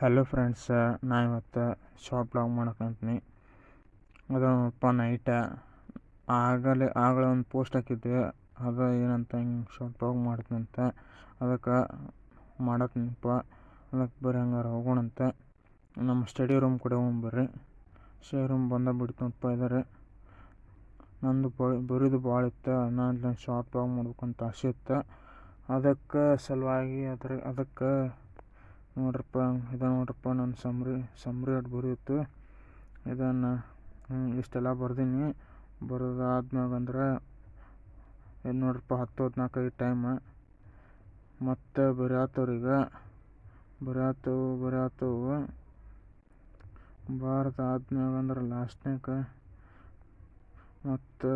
Hello friends ನಾ ಇವತ್ತು shop blog ಮಾಡಕಂತೀನಿ ಅದಪ್ಪ ನೈಟ ಆಗಲೇ ಆಗಲೇ ಒಂದು ಪೋಸ್ಟ್ ಹಾಕಿದ್ದೆ ಅದು ಏನಂತ ಹಿಂಗೆ ಶಾರ್ಟ್ ಬ್ಲಾಗ್ ಮಾಡ್ತೀನಂತ ಅದಕ್ಕೆ ಮಾಡತ್ತೀನಪ್ಪ ಅದಕ್ಕೆ ಬರೀ ಹಂಗಾರೆ ಹೋಗೋಣಂತ ನಮ್ಮ ಸ್ಟಡಿ ರೂಮ್ ಕಡೆ ಹೋಗ್ಬರ್ರಿ ಸ್ಟಡಿ ರೂಮ್ ಬಂದ ಬಿಡ್ತಂಪ ಇದಾರೆ. ನಂದು ಬರೋದು ಭಾಳ ಇತ್ತು. ನಾನು ಶಾಪ್ ಬ್ಲಾಗ್ ಮಾಡ್ಬೇಕಂತ ಆಸೆ ಇತ್ತು. ಅದಕ್ಕೆ ಸಲುವಾಗಿ ಅದ್ರ, ಅದಕ್ಕೆ ನೋಡ್ರಪ್ಪ ಇದು ನೋಡ್ರಪ್ಪ ನನ್ನ ಸಮ್ರಿ ಸಮ್ರಿ ಅಟ್ ಬರೆಯಿತ್ತು. ಇದನ್ನು ಇಷ್ಟೆಲ್ಲ ಬರ್ದೀನಿ. ಬರೋದಾದ್ಮ್ಯಾಗ ಅಂದ್ರೆ, ಇದು ನೋಡ್ರಪ್ಪ, ಹತ್ತು ಹದಿನಾಲ್ಕೈದು ಟೈಮ ಮತ್ತು ಬರೆಯತ್ತವ್ರೀಗ ಬರೆಯತ್ತವು ಬರೆಯತ್ತವು ಬಾರ್ದಾದ್ಮ್ಯಾಗ ಅಂದ್ರೆ ಲಾಸ್ಟ್ನ್ಯಾಗ ಮತ್ತು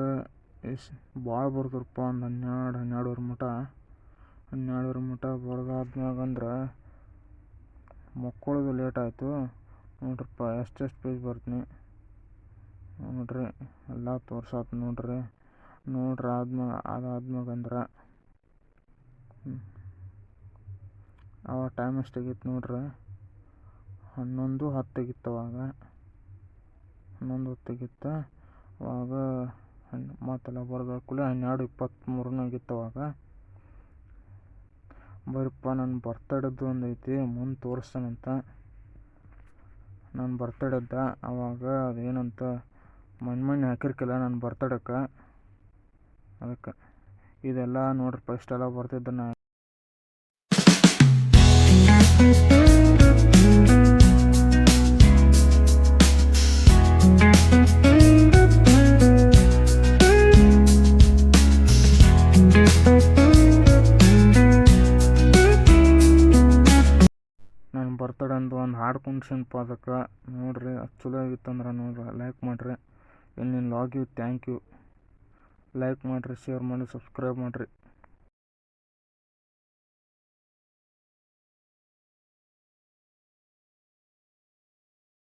ಎಷ್ಟು ಭಾಳ ಬರ್ದ್ರಪ್ಪ, ಒಂದು ಹನ್ನೆರಡು, ಹನ್ನೆರಡುವರೆ ಮಟ ಹನ್ನೆರಡುವರೆ ಮಟ ಬರ್ದಾದ್ಮ್ಯಾಗ ಅಂದ್ರೆ ಮಕ್ಕೊಳ್ಳೋದು ಲೇಟ್ ಆಯಿತು. ನೋಡ್ರಪ್ಪ ಎಷ್ಟೆಷ್ಟು ಪೇಜ್ ಬರ್ತೀನಿ. ನೋಡ್ರಿ, ಎಲ್ಲ ತೋರ್ಸಾತು ನೋಡ್ರಿ. ನೋಡ್ರಿ ಆದ್ಮೇಲೆ ಅದಾದ್ಮ್ಯಾಗ ಅಂದ್ರೆ. ಅವಾಗ ಟೈಮ್ ಎಷ್ಟಾಗಿತ್ತು ನೋಡ್ರಿ? ಹನ್ನೊಂದು ಹತ್ತಾಗಿತ್ತು ಅವಾಗ. ಹನ್ನೊಂದು ಹೊತ್ತಾಗಿತ್ತು. ಅವಾಗ ಮತ್ತೆಲ್ಲ ಬರಬೇಕು ಹನ್ನೆರಡು ಇಪ್ಪತ್ತ್ಮೂರನಾಗಿತ್ತು ಅವಾಗ. ಬರ್ರಪ್ಪ ನನ್ನ ಬರ್ತಡೇದು ಒಂದು ಐತಿ ಮುಂದೆ ತೋರಿಸ್ತಾನಂತ. ನನ್ನ ಬರ್ತಡೇದ ಅವಾಗ ಅದೇನಂತ ಮಣ್ಣು ಮಣ್ಣು ಹಾಕಿರ್ಕಿಲ್ಲ ನನ್ನ ಬರ್ತಡಕ್ಕೆ. ಅದಕ್ಕೆ. ಇದೆಲ್ಲ ನೋಡ್ರಪ್ಪ, ಇಷ್ಟೆಲ್ಲ ಬರ್ತಿದ್ದ ನಾ ಅಂದು ಒಂದು ಹಾಡು ಕುಣ್ಸಿನಪ್ಪ ಅದಕ್ಕೆ ನೋಡಿರಿ ಅದು ಚಲೋ ಆಗಿತ್ತಂದ್ರೆ ನೋಡಿರಿ ಲೈಕ್ ಮಾಡಿರಿ. ಇನ್ನು ಲಾಗ್ ಯು ಥ್ಯಾಂಕ್ ಯು ಲೈಕ್ ಮಾಡಿರಿ ಶೇರ್ ಮಾಡಿ ಸಬ್ಸ್ಕ್ರೈಬ್ ಮಾಡಿರಿ.